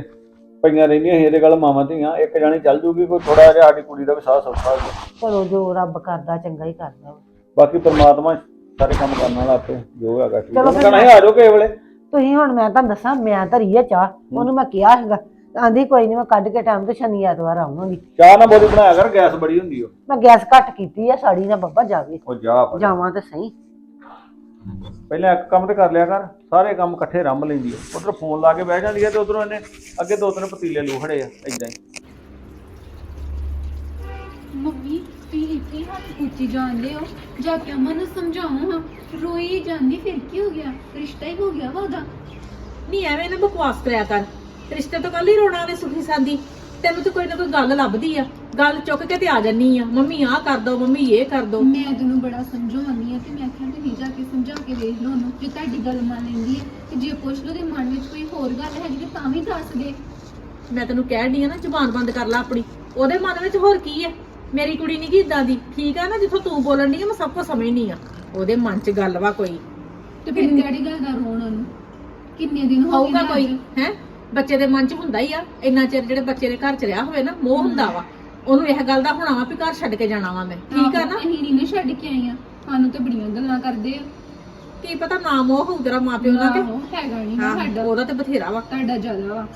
ਪਈਆਂ ਰਹਿੰਦੀਆਂ ਸੀ ਇਹਦੇ ਗੱਲ ਮਾਵਾਂ ਧੀਆਂ ਇੱਕ ਜਾਣੀ ਚੱਲ ਜੂਗੀ ਕੋਈ ਥੋੜਾ ਜਿਹਾ ਸਾਡੀ ਕੁੜੀ ਦਾ ਵੀ ਸਾਹ ਸੌਖਾ ਹੋ ਜਾਊ। ਚਲੋ ਜੋ ਰੱਬ ਕਰਦਾ ਚੰਗਾ ਹੀ ਕਰਦਾ। ਵਾ। ਬਾਕੀ ਪ੍ਰਮਾਤਮਾ ਸਾਰੇ ਕੰਮ ਕਰਨ ਵਾਲਾ ਆਪੇ ਜੋ ਹੈਗਾ ਠੀਕ ਚਲੋ ਫਿਰ ਕਹਿਣਾ ਆ ਜਾਓ ਕਿਸੇ ਵੇਲੇ। ਤੁਸੀਂ ਹੁਣ ਮੈਂ ਤੁਹਾਨੂੰ ਦੱਸਾਂ ਮੈਂ ਧਰੀ ਆ ਚਾਹ ਉਹਨੂੰ ਮੈਂ ਕਿਹਾ ਹੈਗਾ ਆਂਦੀ ਕੋਈ ਨਹੀਂ ਮੈਂ ਕੱਢ ਕੇ ਟਾਈਮ ਤੇ ਸ਼ਨੀ ਐਤਵਾਰ ਆਉਂਗੀ ਚਾਹ ਨਾ ਬੋਲੀ ਬਣਾਇਆ ਕਰ ਗੈਸ ਬੜੀ ਹੁੰਦੀ ਓ। ਮੈਂ ਗੈਸ ਘੱਟ ਕੀਤੀ ਆ ਸਾੜੀ ਨਾ ਬੱਬਾ ਜਾਵੇ। ਉਹ ਜਾ ਪਰ। ਜਾਵਾਂ ਤੇ ਸਹੀ। ਪਹਿਲਾਂ ਇੱਕ ਕੰਮ ਤੇ ਕਰ ਲਿਆ ਕਰ ਸਾਰੇ ਕੰਮ ਇਕੱਠੇ ਰੰਭ ਲੈਂਦੀ ਆ। ਉਧਰ ਫੋਨ ਲਾ ਕੇ ਬਹਿ ਜਾਂਦੀ ਆ ਤੇ ਉਧਰੋਂ ਇਹਨੇ ਅੱਗੇ ਦੋ ਤਿੰਨ ਪਤੀਲੇ ਲੂਹੜੇ ਆ ਇਦਾਂ ਹੀ। ਮੰਮੀ ਤੁਸੀਂ ਇੱਥੇ ਹੱਥ ਉੱਚੀ ਜਾਂਦੇ ਹੋ ਜਾ ਕੇ ਅਮਨ ਨੂੰ ਸਮਝਾਓ ਹਾਂ। ਰੋਈ ਜਾਂਦੀ ਫਿਰ ਕੀ ਹੋ ਗਿਆ? ਰਿਸ਼ਤਾ ਹੀ ਹੋ ਗਿਆ ਵਾ ਉਹਦਾ। ਨਹੀਂ ਐਵੇਂ ਨਾ ਬਕਵਾਸ ਕਰਿਆ ਕਰ। ਰਿਸ਼ਤੇ ਤੋਂ ਕੱਲ ਹੀ ਰੋਣਾ ਨੇ ਸੁਖੀ ਸੰਦੀ। ਤੈਨੂੰ ਤਾਂ ਕੋਈ ਨਾ ਕੋਈ ਗੱਲ ਲੱਭਦੀ ਆ। ਗੱਲ ਚੁੱਕ ਕੇ ਤੇ ਆ ਜੰਨੀ ਆ। ਮੰਮੀ ਆਹ ਕਰ ਦੋ ਮੰਮੀ ਇਹ ਕਰ ਦੋ। ਮੈਂ ਤੈਨੂੰ ਬੜਾ ਸਮਝਾਉਣੀ ਆ ਮੈਂ ਆਖਿਆ ਜਾ ਕੇ ਸਮਝਾ ਕੇ ਵੇਖ ਲਓ ਉਹਨੂੰ ਜੇ ਤੁਹਾਡੀ ਗੱਲ ਮੰਨ ਲੈਂਦੀ ਹੈ ਤੇ ਜੇ ਪੁੱਛ ਲਓ ਦੇ ਮਨ ਵਿੱਚ ਕੋਈ ਹੋਰ ਗੱਲ ਹੈਗੀ ਤਾਂ ਤਾਂ ਵੀ ਦੱਸ ਦੇ। ਮੈਂ ਤੈਨੂੰ ਕਹਿਣ ਡਈ ਆ ਨਾ ਜ਼ੁਬਾਨ ਬੰਦ ਕਰ ਲੈ ਆਪਣੀ। ਉਹਦੇ ਮਨ ਵਿੱਚ ਹੋਰ ਕੀ ਹੈ? ਮੇਰੀ ਕੁੜੀ ਨਹੀਂ ਕੀ ਇਦਾਂ ਦੀ। ਠੀਕ ਆ ਨਾ ਜਿੱਥੋਂ ਤੂੰ ਬੋਲਣ ਆ ਮੈਂ ਸਭ ਕੁਝ ਸਮਝਣੀ ਆ। ਉਹਦੇ ਮਨ 'ਚ ਗੱਲ ਵਾ ਕੋਈ। ਤੇ ਫਿਰ ਕਿਹੜੀ ਗੱਲ ਦਾ ਰੋਣ ਉਹਨੂੰ? ਕਿੰਨੇ ਦਿਨ ਹੋ ਗਏ ਹੋਊਗਾ ਨੇ ਕੋਈ ਅੱਜ? ਹੈ? ਬੱਚੇ ਦੇ ਮਨ 'ਚ ਹੁੰਦਾ ਹੀ ਆ। ਇੰਨਾ ਚਿਰ ਜਿਹੜੇ ਬੱਚੇ ਦੇ ਘਰ 'ਚ ਰਿਹਾ ਹੋਵੇ ਨਾ ਮੋਹ ਹੁੰਦਾ ਵਾ। ਉਹਨੂੰ ਇਹ ਗੱਲ ਦਾ ਹੋਣਾ ਵਾ ਵੀ ਘਰ ਛੱਡ ਕੇ ਜਾਣਾ ਵਾ ਮੈਂ। ਠੀਕ ਆ ਆਹੋ, ਨਾ? ਅਸੀਂ ਨਹੀਂ ਨਾ ਛੱਡ ਕੇ ਆਈਆਂ। ਸਾਨੂੰ ਤੇ ਬੜੀਆਂ ਗੱਲਾਂ ਕਰਦੇ ਆ। ਕੀ ਪਤਾ ਨਾਮ ਉਹ ਹੋਊ ਤੇਰਾ ਮਾਪਿਓ ਨਾਲ ਕਿ ਆਹੋ, ਹੈਗਾ ਨਹੀਂ ਸਾਡਾ। ਉਹਦਾ ਤੇ ਬਥੇਰਾ ਵਾ। ਤੁਹਾਡਾ ਜ਼ਿਆਦਾ ਵਾ।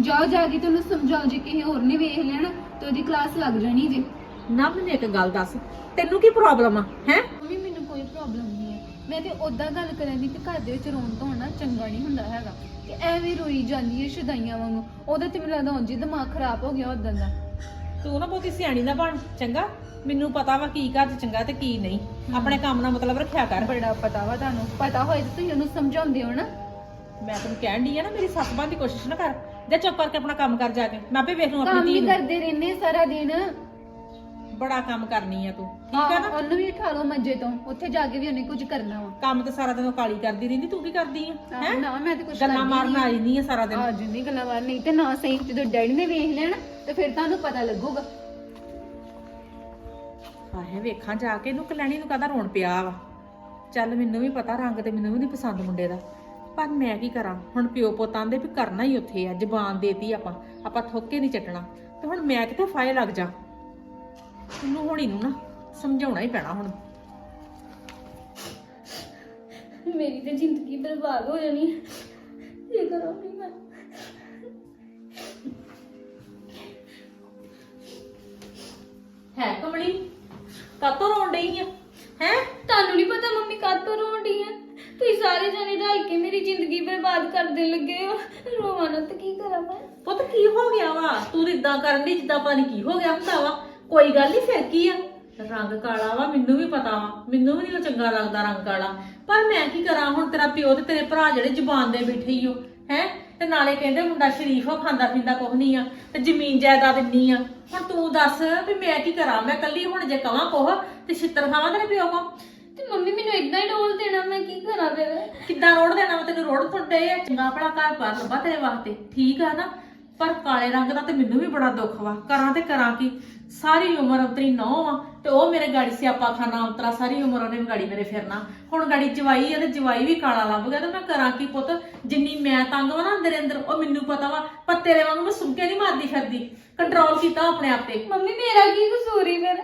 ਜਾਓ ਜਾ ਕੇ ਤੁਹਾਨੂੰ ਸਮਝਾਓ ਜੇ ਕਿਸੇ ਹੋਰ ਨੇ ਵੇਖ ਲੈਣਾ ਤੇ ਉਹਦੀ ਕਲਾਸ ਲੱਗ ਜਾਣੀ ਜੇ। ਨਾ ਮੈਨੂੰ ਇੱਕ ਗੱਲ ਦੱਸ ਤੈਨੂੰ ਕੀ ਪ੍ਰੋਬਲਮ ਆ ਹੈ? ਮੰਮੀ ਮੈਨੂੰ ਕੋਈ ਪ੍ਰੋਬਲਮ ਨਹੀਂ ਹੈ ਮੈਂ ਤੇ ਉਦਾਂ ਗੱਲ ਕਰਨ ਦੀ ਤੇ ਘਰ ਦੇ ਵਿੱਚ ਰੋਣ ਤੋਂ ਹੋਣਾ ਚੰਗਾ ਨਹੀਂ ਹੁੰਦਾ ਹੈਗਾ। ਤੇ ਐਵੇਂ ਰੋਈ ਜਾਂਦੀ ਹੈ ਸ਼ਦਾਈਆਂ ਵਾਂਗੂ। ਉਹਦਾ ਤੇ ਮੈਨੂੰ ਲੱਗਦਾ ਉਂਝ ਹੀ ਦਿਮਾਗ ਖਰਾਬ ਹੋ ਗਿਆ ਉਦੋਂ ਦਾ। ਤੂੰ ਨਾ ਬਹੁਤੀ ਸਿਆਣੀ ਨਾ ਬਣ ਚੰਗਾ? ਮੈਨੂੰ ਪਤਾ ਵਾ ਕੀ ਘਰ 'ਚ ਚੰਗਾ ਤੇ ਕੀ ਨਹੀਂ। ਆਪਣੇ ਕੰਮ ਨਾਲ ਮਤਲਬ ਰੱਖਿਆ ਕਰ। ਬੜਾ ਪਤਾ ਵਾ ਤੁਹਾਨੂੰ। ਪਤਾ ਹੋਏ ਤੇ ਤੁਸੀਂ ਉਹਨੂੰ ਸਮਝਾਉਂਦੇ ਹੋ ਨਾ। ਮੈਂ ਤੈਨੂੰ ਕਹਿਣ ਡਈ ਆ ਨਾ ਮੇਰੀ ਸੱਸ ਬਣ ਦੀ ਕੋਸ਼ਿਸ਼ ਨਾ ਕਰ। ਜਾ ਚੁੱਪ ਕਰਕੇ ਆਪਣਾ ਕੰਮ ਕਰ ਜਾ ਕੇ। ਮੈਂ ਆਪੇ ਵੇਖ ਲੂੰ ਕੰਮ ਆਪਣੀ ਧੀ ਨੂੰ। ਕਰਦੇ ਰਹਿੰਦੇ ਸਾਰਾ ਦਿਨ। ਬੜਾ ਕੰਮ ਕਰਨੀ ਆ ਤੂੰ। ਠੀਕ ਆ ਨਾ? ਉਹਨੂੰ ਵੀ ਉਠਾ ਲਓ ਮੰਜੇ ਤੋਂ। ਉੱਥੇ ਜਾ ਕੇ ਵੀ ਉਹਨੇ ਕੁਝ ਕਰਨਾ ਵਾ। ਕੰਮ ਤੇ ਸਾਰਾ ਦਿਨ ਉਹ ਕਾਲੀ ਕਰਦੀ ਰਹਿੰਦੀ ਤੂੰ ਕੀ ਕਰਦੀ ਆ? ਆਹ, ਹੈ? ਨਾ ਮੈਂ ਤੇ ਕੁਝ ਗੱਲਾਂ ਮਾਰਨ ਆ ਜਾਂਦੀ ਆ ਸਾਰਾ ਦਿਨ। ਆ ਜਿੰਨੀ ਗੱਲਾਂ ਮਾਰ ਨਹੀਂ ਤੇ ਨਾ ਸਹੀ ਜਦੋਂ ਡੈਡੀ ਨੇ ਵੇਖ ਲੈਣਾ ਤੇ ਫਿਰ ਤੁਹਾਨੂੰ ਪਤਾ ਲੱਗੂਗਾ। ਆਹੇ ਵੇਖਾਂ ਜਾ ਕੇ ਇਹਨੂੰ ਕਲੈਣੀ ਨੂੰ ਕਾਹਦਾ ਰੋਣ ਪਿਆ ਵਾ? ਚੱਲ ਮੈਨੂੰ ਵੀ ਪਤਾ ਰੰਗ ਤੇ ਮੈਨੂੰ ਵੀ ਨਹੀਂ ਪਸੰਦ ਮੁੰਡੇ ਦਾ। ਪਰ ਮੈਂ ਕੀ ਕਰਾਂ? ਹੁਣ ਪਿਓ ਪੁੱਤ ਆਂਦੇ ਵੀ ਕਰਨਾ ਹੀ ਉੱਥੇ ਆ ਜ਼ਬਾਨ ਦੇਤੀ ਆਪਾਂ ਆਪਾਂ ਥੋਕੇ ਨਹੀਂ ਚੱਟਣਾ। ਤੇ ਹੁਣ ਮੈਂ ਕਿਤੇ ਫਾਇਲ ਲੱਗ ਜਾ? ਇਹਨੂੰ ਹੁਣ ਇਹਨੂੰ ਨਾ ਸਮਝਾਉਣਾ ਹੀ ਪੈਣਾ ਹੁਣ। ਮੇਰੀ ਤੇ ਜ਼ਿੰਦਗੀ ਬਰਬਾਦ ਹੋ ਜਾਣੀ ਇਹ ਕਰਾਂਗੀ ਮੈਂ? ਹੈ ਕਮਲੀ? ਕਾਤੋਂ ਰੋਣ ਡਈ ਆ? ਹੈ? ਤੁਹਾਨੂੰ ਨਹੀਂ ਪਤਾ ਮੰਮੀ ਕਾਤੋਂ ਰੋਂਦੀ ਹੈ ਤੁਸੀਂ ਸਾਰੇ ਜਣੇ ਰਲ ਕੇ ਮੇਰੀ ਜ਼ਿੰਦਗੀ ਬਰਬਾਦ ਕਰ ਦੇਣ ਲੱਗੇ ਹੋ। ਰੋਵਾਂ ਨਾ ਤੇ ਕੀ ਕਰਾਂ ਮੈਂ? ਪੁੱਤ ਕੀ ਹੋ ਗਿਆ ਵਾ? ਤੂੰ ਇਦਾਂ ਕਰਨ ਦੀ ਜਿੱਦਾਂ ਨੀ ਕੀ ਹੋ ਗਿਆ ਹੁੰਦਾ ਵਾ। ਕੋਈ ਗੱਲ ਨਹੀਂ ਫਿਰ ਕੀ ਆ? ਰੰਗ ਕਾਲਾ ਵਾ ਮੈਨੂੰ ਵੀ ਪਤਾ ਵਾ। ਮੈਨੂੰ ਵੀ ਨਹੀਂ ਉਹ ਚੰਗਾ ਲੱਗਦਾ ਰੰਗ ਕਾਲਾ। ਪਰ ਮੈਂ ਕੀ ਕਰਾਂ ਹੁਣ? ਤੇਰਾ ਪਿਓ ਤੇ ਤੇਰੇ ਭਰਾ ਜਿਹੜੇ ਜ਼ੁਬਾਨ ਦੇ ਬੈਠੇ ਹੀ ਹੋ ਹੈ? ਤੇ ਨਾਲੇ ਕਹਿੰਦੇ ਮੁੰਡਾ ਸ਼ਰੀਫ ਆ ਖਾਂਦਾ ਪੀਂਦਾ ਕੁਝ ਨਹੀਂ ਆ ਤੇ ਜ਼ਮੀਨ ਜਾਇਦਾਦ ਇੰਨੀ ਆ। ਹੁਣ ਤੂੰ ਦੱਸ ਵੀ ਮੈਂ ਕੀ ਕਰਾਂ? ਮੈਂ ਕੱਲੀ ਹੁਣ ਜੇ ਕਵਾਂ ਕੋਹ ਤੇ ਛਿੱਤਰ ਖਾਵਾਂ ਤੇਰੇ ਪਿਓ ਕੋ ਤੇ ਮੰਮੀ ਮੈਨੂੰ ਇਦਾਂ ਹੀ ਡੋਲ ਦੇਣਾ ਮੈਂ ਕੀ ਕਰਾਂ ਫਿਰ? ਕਿੱਦਾਂ ਰੋੜ ਦੇਣਾ ਵਾ? ਤੈਨੂੰ ਰੋੜ ਤੁਹਾਡੇ ਆ। ਚੰਗਾ ਭਲਾ ਘਰ ਬਾਰ ਲੱਭਾ ਤੇਰੇ ਵਾਸਤੇ। ਠੀਕ ਆ ਨਾ? ਪਰ ਕਾਲੇ ਰੰਗ ਦਾ ਤੇ ਮੈਨੂੰ ਵੀ ਬੜਾ ਦੁੱਖ ਵਾ। ਕਰਾਂ ਤੇ ਕਰਾਂ ਕੀ? ਸਾਰੀ ਉਮਰ ਉਤਰੀ ਨੌ ਆ ਤੇ ਉਹ ਮੇਰੇ ਗਾੜੀ ਸਿਆਪਾ ਖਾਨਾ ਉਤਰਾ, ਸਾਰੀ ਉਮਰ ਉਹਨੇ ਗਾੜੀ ਮੇਰੇ ਫਿਰਨਾ। ਹੁਣ ਗਾੜੀ ਜਵਾਈ ਆ ਤੇ ਜਵਾਈ ਵੀ ਕਾਲਾ ਲੱਭ ਗਿਆ ਤੇ ਮੈਂ ਕਰਾਂ ਕੀ ਪੁੱਤ? ਜਿੰਨੀ ਮੈਂ ਤੰਗ ਵਾ ਨਾ ਅੰਦਰ ਅੰਦਰ, ਉਹ ਮੈਨੂੰ ਪਤਾ ਵਾ, ਪਰ ਤੇਰੇ ਵਾਂਗੂ ਮੈਂ ਸੁੱਕੇ ਨਹੀਂ ਮਾਰਦੀ ਫਿਰਦੀ। ਕੰਟਰੋਲ ਕੀਤਾ ਆਪਣੇ ਆਪ। ਤੇ ਮੰਮੀ, ਮੇਰਾ ਕੀ ਕਸੂਰ ਹੀ ਫਿਰ?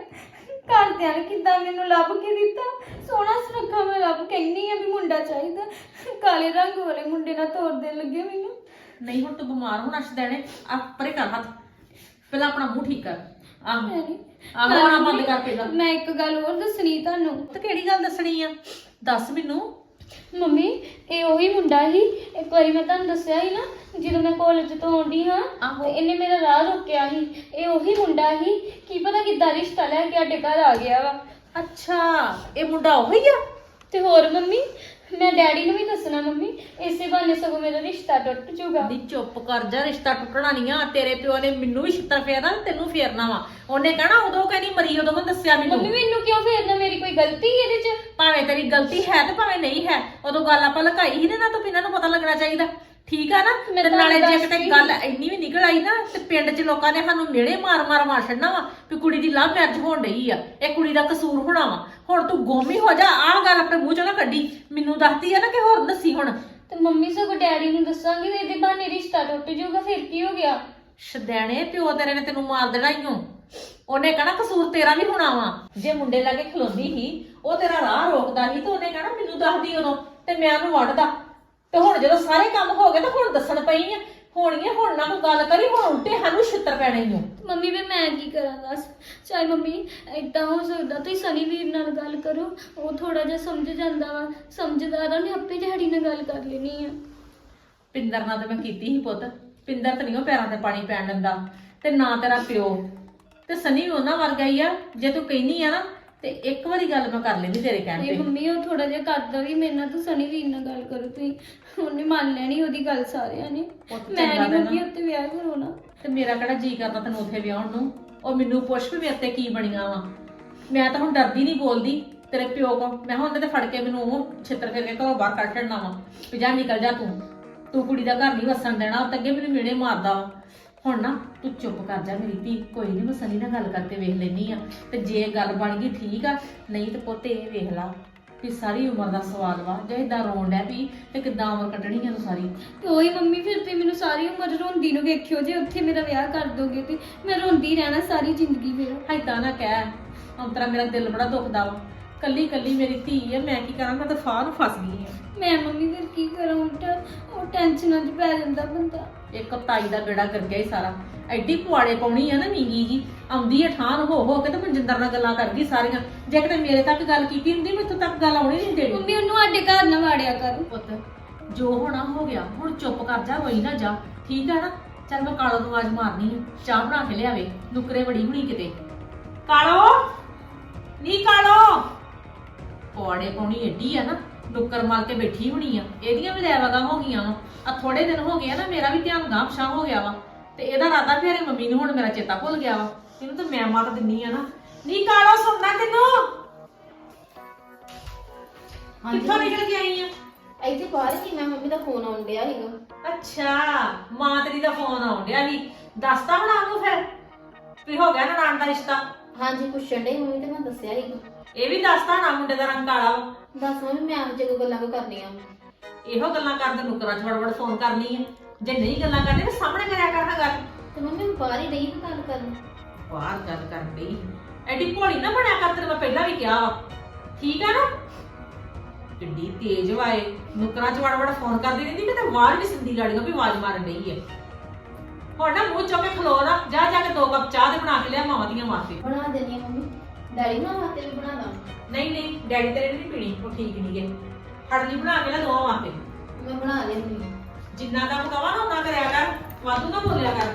ਘਰਦਿਆਂ ਨੇ ਕਿੱਦਾਂ ਮੈਨੂੰ ਲੱਭ ਕੇ ਦਿੱਤਾ? ਸੋਹਣਾ ਸੁਨੱਖਾ ਮੈਂ ਲੱਭ ਕਹਿੰਨੀ ਆ ਵੀ ਮੁੰਡਾ ਚਾਹੀਦਾ। ਕਾਲੇ ਰੰਗ ਵਾਲੇ ਮੁੰਡੇ ਨਾਲ ਤੋਰ ਦੇਣ ਲੱਗੇ ਮੈਨੂੰ। ਨਹੀਂ ਹੁਣ ਤੂੰ ਬਿਮਾਰ ਹੋਣਾ ਛਦੈਣੇ ਆ ਪਰੇ ਕਰ ਹੱਥ। ਪਹਿਲਾਂ ਆਪਣਾ ਮੂੰਹ ਠੀਕ ਕਰ। ਆਹ ਮੈਂ ਨੀ- ਆਹ ਰੋਣਾ ਬੰਦ ਕਰ ਪਹਿਲਾਂ। ਮੈਂ ਇੱਕ ਗੱਲ ਹੋਰ ਦੱਸਣੀ ਤੁਹਾਨੂੰ। ਤੇ ਕਿਹੜੀ ਗੱਲ ਦੱਸਣੀ ਆ? ਦੱਸ ਮੈਨੂੰ। ਮੰਮੀ ਇਹ ਉਹੀ ਮੁੰਡਾ ਸੀ। ਇੱਕ ਵਾਰੀ ਮੈਂ ਤੁਹਾਨੂੰ ਦੱਸਿਆ ਸੀ ਨਾ ਜਦੋਂ ਮੈਂ ਕਾਲਜ ਤੋਂ ਆਉਂਦੀ ਹਾਂ ਆਹੋ। ਤੇ ਇਹਨੇ ਮੇਰਾ ਰਾਹ ਰੋਕਿਆ ਸੀ। ਇਹ ਉਹੀ ਮੁੰਡਾ ਸੀ ਕੀ ਪਤਾ ਕਿੱਦਾਂ ਰਿਸ਼ਤਾ ਲੈ ਕੇ ਸਾਡੇ ਘਰ ਆ ਗਿਆ ਵਾ। ਅੱਛਾ ਇਹ ਮੁੰਡਾ ਉਹੀ ਆ? ਤੇ ਹੋਰ ਮੰਮੀ ਮੈਂ ਡੈਡੀ ਨੂੰ ਵੀ ਦੱਸਣਾ ਮੰਮੀ ਇਸੇ ਬਹਾਨੇ ਸਗੋਂ ਮੇਰਾ ਰਿਸ਼ਤਾ ਟੁੱਟ ਜਾਊਗਾ। ਨੀ ਚੁੱਪ ਕਰ ਜਾ ਰਿਸ਼ਤਾ ਟੁੱਟਣਾ ਨਹੀਂ ਆ। ਤੇਰੇ ਪਿਓ ਨੇ ਮੈਨੂੰ ਵੀ ਛਿੱਤਰ ਫੇਰਨਾ ਤੇ ਤੈਨੂੰ ਫੇਰਨਾ ਵਾ। ਉਹਨੇ ਕਹਿਣਾ ਉਦੋਂ ਕਹਿੰਦੀ ਮਰੀ ਉਦੋਂ ਮੈਂ ਦੱਸਿਆ ਮੈਨੂੰ। ਮੰਮੀ ਮੈਨੂੰ ਕਿਉਂ ਫੇਰਨਾ? ਮੇਰੀ ਕੋਈ ਗਲਤੀ ਇਹਦੇ 'ਚ? ਭਾਵੇਂ ਤੇਰੀ ਗਲਤੀ ਹੈ ਤੇ ਭਾਵੇਂ ਨਹੀਂ ਹੈ ਉਦੋਂ ਗੱਲ ਆਪਾਂ ਲੁਕਾਈ ਹੀ ਨੇ ਨਾ ਤਾਂ ਇਹਨਾਂ ਨੂੰ ਪਤਾ ਲੱਗਣਾ ਚਾਹੀਦਾ। ਠੀਕ ਆ ਨਾ? ਤੇ ਨਾਲੇ ਜੇ ਕਿਤੇ ਗੱਲ ਇੰਨੀ ਵੀ ਨਿਕਲ ਆਈ ਨਾ ਤੇ ਪਿੰਡ 'ਚ ਲੋਕਾਂ ਨੇ ਸਾਨੂੰ ਮਿਹੜੇ ਮਾਰ ਮਾਰ ਮਾਰ ਛੱਡਣਾ ਵਾ ਵੀ ਕੁੜੀ ਦੀ ਲਵ ਮੈਰਿਜ ਹੋਣ ਡਈ ਆ। ਇਹ ਕੁੜੀ ਦਾ ਕਸੂਰ ਹੋਣਾ ਵਾ। ਹੁਣ ਤੂੰ ਗੋਮੀ ਹੋ ਜਾ ਆਹ ਗੱਲ ਆਪਣੇ ਮੂੰਹ 'ਚੋਂ ਨਾ ਕੱਢੀ। ਮੈਨੂੰ ਦੱਸਦੀ ਆ ਨਾ ਕਿ ਹੋਰ ਦੱਸੀ ਹੁਣ। ਤੇ ਮੰਮੀ ਸਗੋਂ ਡੈਡੀ ਨੂੰ ਦੱਸਾਂਗੀ ਤੇ ਇਹਦੇ ਬਹਾਨੇ ਰਿਸ਼ਤਾ ਟੁੱਟ ਜਾਊਗਾ ਫਿਰ ਕੀ ਹੋ ਗਿਆ? ਸ਼ਦੈਣੇ ਪਿਓ ਤੇਰੇ ਨੇ ਤੈਨੂੰ ਮਾਰ ਦੇਣਾ ਈ ਓ। ਉਹਨੇ ਕਹਣਾ ਕਸੂਰ ਤੇਰਾ ਵੀ ਹੋਣਾ ਵਾ। ਜੇ ਮੁੰਡੇ ਲਾਗੇ ਖਲੋਂਦੀ ਸੀ ਉਹ ਤੇਰਾ ਰਾਹ ਰੋਕਦਾ ਸੀ ਤੇ ਉਹਨੇ ਕਹਣਾ ਮੈਨੂੰ ਦੱਸਦੀ ਉਦੋਂ ਤੇ ਮੈਂ ਉਹਨੂੰ ਵੜਦਾ ਤੇ ਹੁਣ ਜਦੋਂ ਸਾਰੇ ਕੰਮ ਹੋ ਗਏ ਤਾਂ ਹੁਣ ਦੱਸਣ ਪਈ ਆ। ਹੋਣੀਆਂ ਹੁਣ ਨਾ ਕੋਈ ਗੱਲ ਕਰੀ ਹੁਣ ਉਲਟੇ ਸਾਨੂੰ ਛਿੱਤਰ ਪੈਣੇ ਓ ਮੰਮੀ ਵੀ ਮੈਂ ਕੀ ਕਰਾਂ ਦੱਸ? ਚਾਹੇ ਮੰਮੀ ਏਦਾਂ ਹੋ ਸਕਦਾ ਤੁਸੀਂ ਸਨੀ ਵੀਰ ਨਾਲ ਗੱਲ ਕਰੋ। ਉਹ ਥੋੜਾ ਜਿਹਾ ਸਮਝ ਜਾਂਦਾ ਵਾ। ਸਮਝਦਾਰ ਆ, ਉਹਨੇ ਆਪੇ ਡੈਡੀ ਨਾਲ ਗੱਲ ਕਰ ਲੈਣੀ ਆ। ਪਿੰਦਰ ਨਾਲ ਤੇ ਮੈਂ ਕੀਤੀ ਸੀ ਪੁੱਤ। ਪਿੰਦਰ ਤੇ ਨਹੀਂ ਉਹ ਪੈਰਾਂ ਤੇ ਪਾਣੀ ਪੈਣ ਦਿੰਦਾ। ਤੇ ਨਾ ਤੇਰਾ ਪਿਓ। ਤੇ ਸਨੀ ਵੀ ਉਹਨਾਂ ਵਰਗਾ ਹੀ ਆ। ਜੇ ਤੂੰ ਕਹਿਨੀ ਆ ਨਾ ਤੇ ਇੱਕ ਵਾਰੀ ਗੱਲ ਮੈਂ ਕਰ ਲੈਂਦੀ ਤੇਰੇ ਕਹਿਣ ਤੇ ਤੇ। ਮੰਮੀ ਉਹ ਥੋੜਾ ਜਿਹਾ ਕਰਦਾ ਵੀ ਮੇਰੇ ਨਾਲ ਤੂੰ ਸਨੀ ਵੀਰ ਨਾਲ ਗੱਲ ਕਰੋ ਤੁਸੀਂ ਉਹਨੇ ਮੰਨ ਲੈਣੀ ਉਹਦੀ ਗੱਲ ਸਾਰਿਆਂ ਨੇ। ਮੈਂ ਚੰਗਾ ਨਹੀਂ ਮੰਮੀ। ਉੱਤੇ ਵਿਆਹ ਕਰਾਉਣਾ ਤੇ ਮੇਰਾ ਕਿਹੜਾ ਜੀ ਕਰਦਾ ਤੈਨੂੰ ਉੱਥੇ ਵਿਆਹਣ ਨੂੰ? ਉਹ ਮੈਨੂੰ ਪੁੱਛ ਵੀ ਮੇਰੇ ਤੇ ਕੀ ਬਣੀਆਂ ਵਾ। ਮੈਂ ਤਾਂ ਹੁਣ ਡਰਦੀ ਨਹੀਂ ਬੋਲਦੀ ਤੇਰੇ ਪਿਓ ਕੋ ਮੈਂ ਹੁਣ ਉਹਨੇ ਤੇ ਫੜ ਕੇ ਮੈਨੂੰ ਉਹ ਛਿੱਤਰ ਫਿਰ ਕੇ ਘਰੋਂ ਬਾਹਰ ਕੱਢ ਛੱਡਣਾ ਵਾ ਵੀ ਜਾ ਨਿਕਲ ਜਾ ਤੂੰ। ਤੂੰ ਕੁੜੀ ਦਾ ਘਰ ਨਹੀਂ ਵਸਣ ਦੇਣਾ ਉਹ ਤਾਂ ਅੱਗੇ ਮੈਨੂੰ ਮਿਹਣੇ ਮਾਰਦਾ ਵਾ। ਹੁਣ ਨਾ ਤੂੰ ਚੁੱਪ ਕਰ ਜਾ ਮੇਰੀ ਧੀ ਕੋਈ ਨਹੀਂ ਮੈਂ ਸਨੀ ਨਾਲ ਗੱਲ ਕਰਕੇ ਵੇਖ ਲੈਣੀ ਆ। ਤੇ ਜੇ ਗੱਲ ਬਣ ਗਈ ਠੀਕ ਆ ਨਹੀਂ ਤੇ ਪੁੱਤ ਇਹ ਵੇਖ ਲਾ ਵੀ ਸਾਰੀ ਉਮਰ ਦਾ ਸਵਾਲ ਵਾ ਜੇ ਇਦਾਂ ਰੋਣ ਡੈ ਵੀ ਤੇ ਕਿੱਦਾਂ ਉਮਰ ਕੱਢਣੀ ਆ ਤੂੰ ਸਾਰੀ? ਤੇ ਉਹੀ ਮੰਮੀ ਫਿਰ ਤੇ ਮੈਨੂੰ ਸਾਰੀ ਉਮਰ ਰੋਂਦੀ ਨੂੰ ਵੇਖਿਓ ਜੇ ਉੱਥੇ ਮੇਰਾ ਵਿਆਹ ਕਰ ਦੋਗੇ ਤੇ ਮੈਂ ਰੋਂਦੀ ਰਹਿਣਾ ਸਾਰੀ ਜ਼ਿੰਦਗੀ ਫਿਰ ਏਦਾਂ ਨਾ ਕਹਿ ਅੰਤਰਾ ਮੇਰਾ ਦਿਲ ਬੜਾ ਦੁਖਦਾ ਵਾ। ਕੱਲੀ ਕੱਲੀ ਮੇਰੀ ਧੀ ਹੈ ਮੈਂ ਕੀ ਕਰਾਂ? ਮੈਂ ਤਾਂ ਫਾਹ ਨੂੰ ਫਸ ਗਈ ਹਾਂ ਮੈਂ ਮੰਮੀ ਫਿਰ ਕੀ ਕਰਾਂ? ਉਲਟਾ ਉਹ ਟੈਨਸ਼ਨਾਂ 'ਚ ਪੈ ਜਾਂਦਾ ਬੰਦਾ। ਇੱਕ ਤਾਈ ਦਾ ਬੇੜਾ ਕਰ ਗਿਆ ਹੀ ਸਾਰਾ। ਐਡੀ ਪੁਆੜੇ ਪਾਉਣੀ ਆ ਨਾ ਮੀਂਗੀ ਜੀ। ਆਉਂਦੀ ਹੈ ਠਾਨ ਹੋ ਹੋ ਕੇ ਤੇ ਮਨਜਿੰਦਰ ਨਾਲ ਗੱਲਾਂ ਕਰਦੀ ਸਾਰੀਆਂ। ਜੇ ਕਿਤੇ ਮੇਰੇ ਤੱਕ ਗੱਲ ਕੀਤੀ ਹੁੰਦੀ ਮੈਥੋਂ ਤੱਕ ਗੱਲ ਆਉਣੀ ਨਹੀਂ ਦੇਣੀ ਮੰਮੀ ਉਹਨੂੰ ਸਾਡੇ ਘਰ ਨਾ ਵਾੜਿਆ ਕਰ। ਪੁੱਤ ਜੋ ਹੋਣਾ ਹੋ ਗਿਆ ਹੁਣ ਚੁੱਪ ਕਰ ਜਾ ਵਈ ਨਾ ਜਾ। ਠੀਕ ਆ ਨਾ? ਚੱਲ ਮੈਂ ਕਾਲੋ ਨੂੰ ਆਵਾਜ਼ ਮਾਰਨੀ ਆ। ਚਾਹ ਬਣਾ ਕੇ ਲਿਆਵੇ। ਨੁਕਰੇ ਬੜੀ ਹੁਣੀ ਕਿਤੇ। ਕਾਲੋ? ਨੀ ਕਾਲੋ? ਪੌੜੇ ਪਾਉਣੀ ਏਡੀ ਆ ਨਾ ਨੁੱਕਰ ਮਾਰ ਕੇ ਬੈਠੀ ਹੁਣੀ ਆ। ਇਹਦੀਆਂ ਵੀ ਲੈ ਵਗਾ ਹੋ ਗਈਆਂ ਵਾ। ਆ ਥੋੜੇ ਦਿਨ ਹੋ ਗਏ ਆ ਨਾ ਮੇਰਾ ਵੀ ਧਿਆਨ ਗਾਂਪਸ਼ਾ ਹੋ ਗਿਆ ਵਾ। ਤੇ ਇਹਦਾ ਰਾਦਾ ਫੇਰੇ ਮੰਮੀ ਨੂੰ ਹੁਣ ਮੇਰਾ ਚੇਤਾ ਭੁੱਲ ਗਿਆ ਵਾ। ਇਹਨੂੰ ਤਾਂ ਮੈਂ ਮਾਰ ਦਿੰਨੀ ਆ ਨਾ। ਨੀ ਕਾਲੋ ਸੁਣਨਾ ਤੈਨੂੰ? ਕਿੱਥੋਂ ਨਿਕਲ ਕੇ ਆਈ ਆ? ਇੱਥੇ ਬਾਹਰ ਹੀ ਮੈਂ ਮੰਮੀ ਦਾ ਫੋਨ ਆਉਣ ਡਿਆ ਸੀਗਾ। ਅੱਛਾ ਮਾਂ ਤੇਰੀ ਦਾ ਫੋਨ ਆਉਣ ਡਿਆ ਸੀ। ਦੱਸਤਾ ਬਣਾ ਨੂੰ ਫਿਰ? ਵੀ ਹੋ ਗਿਆ ਨਨਾਣ ਦਾ ਰਿਸ਼ਤਾ? ਹਾਂਜੀ ਪੁੱਛਣ ਡਈ ਮੰਮੀ ਤੇ ਮੈਂ ਦੱਸਿਆ ਸੀਗਾ। ਇਹ ਵੀ ਦੱਸਤਾ ਨਾ ਮੁੰਡੇ ਦਾ ਰੰਗ ਕਾਲਾ। ਵਾ। ਦੱਸ ਮੰਮੀ ਮੈਂ ਆਪ ਜੇ ਕੋਈ ਗੱਲਾਂ ਕੋ ਕਰਨੀਆਂ ਇਹੋ ਗੱਲਾਂ ਕਰਦੇ ਨੁਕਰਾਂ ਛੜਵੜ ਫੋਨ ਕਰਨੀ ਆ। ਜੇ ਨਹੀਂ ਗੱਲਾਂ ਕਰਨੀ ਤਾਂ ਸਾਹਮਣੇ ਕਰਿਆ ਕਰਨਾ ਗੱਲ ਤੇ ਮੰਮੀ ਮੈਂ ਬਾਹਰ ਹੀ ਰਹੀ ਗੱਲ ਕਰਨ। ਬਾਹਰ ਗੱਲ ਕਰਨ ਐਡੀ ਭੋਲੀ ਨਾ ਬਣਿਆ ਕਰ ਤੈਨੂੰ ਮੈਂ ਪਹਿਲਾਂ ਵੀ ਕਿਹਾ ਵਾ। ਠੀਕ ਆ ਨਾ? ਕਿੱਡੀ ਤੇਜ਼ ਵਾਏ ਨੁਕਰਾਂ ਚ ਵੜ ਵੜ ਫੋਨ ਕਰਦੀ ਰਹਿੰਦੀ ਕਿਤੇ ਆਵਾਜ਼ ਵੀ ਸਿੰਦੀ ਗਾੜੀਆਂ ਵੀ ਆਵਾਜ਼ ਮਾਰਨ ਡਈ ਹੈ ਹੁਣ ਨਾ ਮੂੰਹ ਚੁੱਕ ਕੇ ਖਲੋ ਨਾ ਜਾ ਜਾ ਕੇ ਦੋ ਕੱਪ ਚਾਹ ਦੇ ਬਣਾ ਕੇ ਲਿਆ ਮਾਵਾਂ ਦੀਆਂ ਵਾਸਤੇ ਬਣਾ ਦੇਣੀ ਆ ਮੰਮੀ। ਡੈਡੀ ਨਾਲ ਵਾਸਤੇ ਵੀ ਬਣਾ ਦਾਂ ਨਹੀਂ ਨਹੀਂ ਡੈਡੀ ਤੇਰੇ ਨੇ ਨਹੀਂ ਪੀਣੀ ਉਹ ਠੀਕ ਨਹੀਂ ਗੇ। ਹੜਲੀ ਬਣਾ ਕੇ ਲੈ ਦੋਵਾਂ ਵਾਸਤੇ ਮੈਂ ਬਣਾ ਲੈਂਦੀ ਹਾਂ। ਜਿੰਨਾ ਕੰਮ ਕਵਾਂ ਨਾ ਉਨਾ ਕਰਿਆ ਕਰ ਵਾਧੂ ਨਾ ਬੋਲਿਆ ਕਰ।